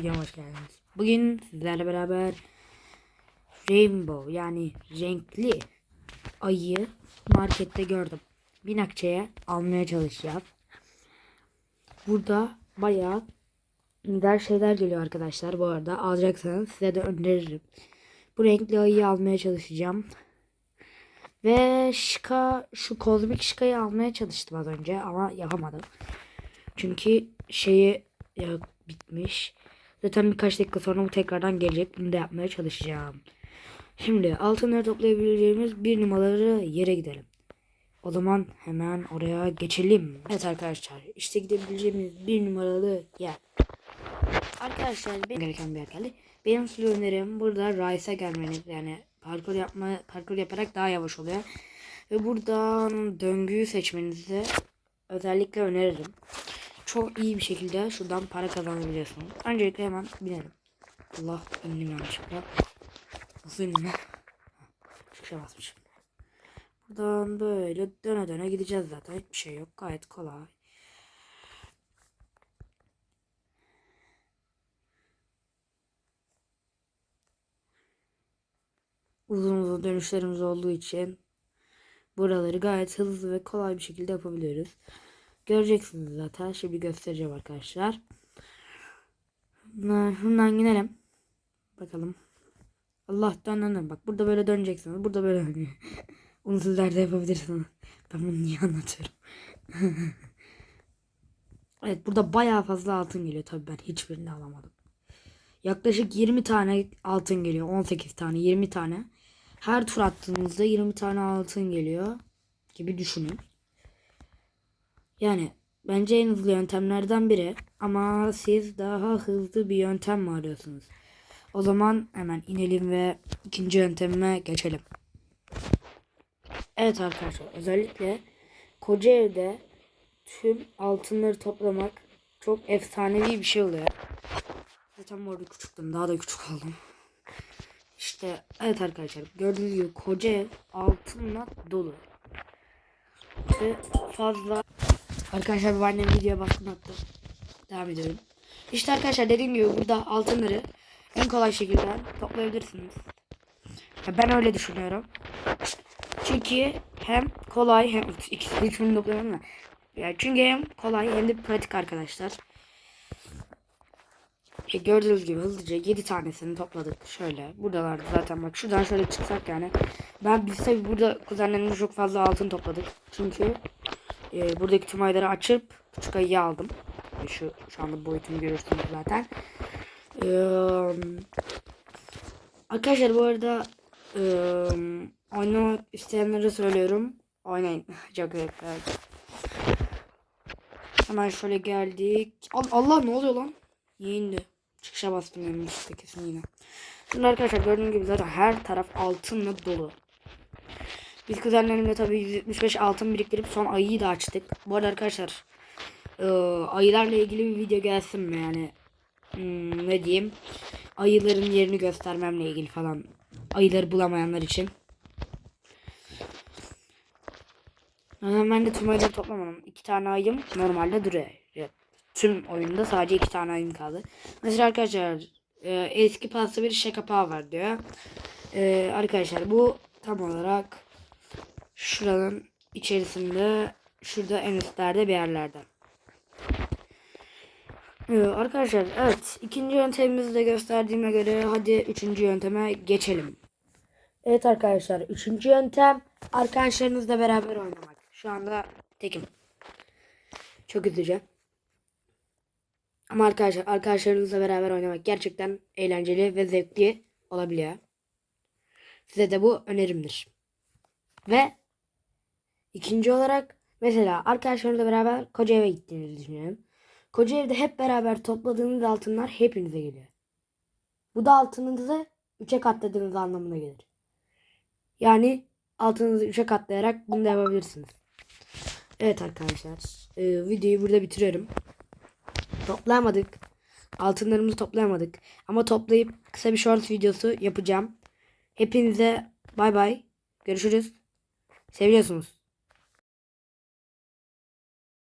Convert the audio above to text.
videoma hoş geldiniz. Bugün sizlerle beraber Rainbow yani renkli ayı markette gördüm. Bin akçeye almaya çalışacağım. Burada bayağı güzel şeyler geliyor arkadaşlar. Bu arada alacaksanız size de öneririm. Bu renkli ayıyı almaya çalışacağım. Ve şika, şu kozmik şikayı almaya çalıştım az önce ama yapamadım. Çünkü şeyi ya, bitmiş. Zaten birkaç dakika sonra bu tekrardan gelecek. Bunu da yapmaya çalışacağım. Şimdi altınları toplayabileceğimiz bir numaralı yere gidelim. O zaman hemen oraya geçelim. Evet arkadaşlar işte gidebileceğimiz bir numaralı yer. Arkadaşlar benim gereken bir yer geldi. Benim size önerim burada Rice'a gelmeniz yani parkur yapma parkur yaparak daha yavaş oluyor. Ve buradan döngüyü seçmenizi özellikle öneririm. Çok iyi bir şekilde şuradan para kazanabiliyorsunuz. Öncelikle hemen binelim. Allah indim yanlışlıkla. Nasıl indim ben? Şey basmışım. Buradan böyle döne döne gideceğiz zaten. Hiçbir şey yok. Gayet kolay. Uzun uzun dönüşlerimiz olduğu için buraları gayet hızlı ve kolay bir şekilde yapabiliyoruz. Göreceksiniz zaten. Şimdi göstereceğim arkadaşlar. Bundan gidelim. Bakalım. Allah'tan anam. Bak burada böyle döneceksiniz. Burada böyle dönüyor. Onu sizler de yapabilirsiniz. Ben bunu niye anlatıyorum? evet burada bayağı fazla altın geliyor. Tabii ben hiçbirini alamadım. Yaklaşık 20 tane altın geliyor. 18 tane 20 tane. Her tur attığınızda 20 tane altın geliyor. Gibi düşünün. Yani bence en hızlı yöntemlerden biri ama siz daha hızlı bir yöntem mi arıyorsunuz? O zaman hemen inelim ve ikinci yöntemime geçelim. Evet arkadaşlar özellikle koca evde tüm altınları toplamak çok efsanevi bir şey oluyor. Zaten bu arada küçüktüm daha da küçük oldum. İşte evet arkadaşlar gördüğünüz gibi koca ev altınla dolu. Ve fazla Arkadaşlar bu annem videoya baskın attı. Devam ediyorum. İşte arkadaşlar dediğim gibi burada altınları en kolay şekilde toplayabilirsiniz. Ya ben öyle düşünüyorum. Çünkü hem kolay hem ikisi üçünü toplayamam da. Yani çünkü hem kolay hem de pratik arkadaşlar. E gördüğünüz gibi hızlıca 7 tanesini topladık. Şöyle buradalardı zaten bak şuradan şöyle çıksak yani. Ben biz tabi burada kuzenlerimle çok fazla altın topladık. Çünkü e, buradaki tüm ayları açıp küçük ayıyı aldım. E, şu, şu anda boyutunu görürsünüz zaten. E, arkadaşlar bu arada e, oynamak isteyenlere söylüyorum. Oynayın. Çok zevkli. Hemen şöyle geldik. Allah ne oluyor lan? Niye indi? Çıkışa bastım yanlışlıkla kesin yine. Şimdi arkadaşlar gördüğünüz gibi zaten her taraf altınla dolu. Biz kuzenlerimle tabii 175 altın biriktirip son ayıyı da açtık. Bu arada arkadaşlar e, ayılarla ilgili bir video gelsin mi yani hmm, ne diyeyim ayıların yerini göstermemle ilgili falan ayıları bulamayanlar için. Ben de tüm ayıları toplamadım. İki tane ayım normalde duruyor. Tüm oyunda sadece iki tane ayım kaldı. Mesela arkadaşlar e, eski pasta bir şişe kapağı var diyor. E, arkadaşlar bu tam olarak şuranın içerisinde şurada en üstlerde bir yerlerde. Evet, arkadaşlar evet ikinci yöntemimizi de gösterdiğime göre hadi üçüncü yönteme geçelim. Evet arkadaşlar üçüncü yöntem arkadaşlarınızla beraber oynamak. Şu anda tekim. Çok üzücü. Ama arkadaşlar arkadaşlarınızla beraber oynamak gerçekten eğlenceli ve zevkli olabiliyor. Size de bu önerimdir. Ve ikinci olarak mesela arkadaşlarınızla beraber koca eve gittiğinizi düşünelim. Koca evde hep beraber topladığınız altınlar hepinize geliyor. Bu da altınınızı 3'e katladığınız anlamına gelir. Yani altınızı 3'e katlayarak bunu da yapabilirsiniz. Evet arkadaşlar e, videoyu burada bitiriyorum. Toplayamadık. Altınlarımızı toplayamadık. Ama toplayıp kısa bir short videosu yapacağım. Hepinize bay bay. Görüşürüz. Seviyorsunuz.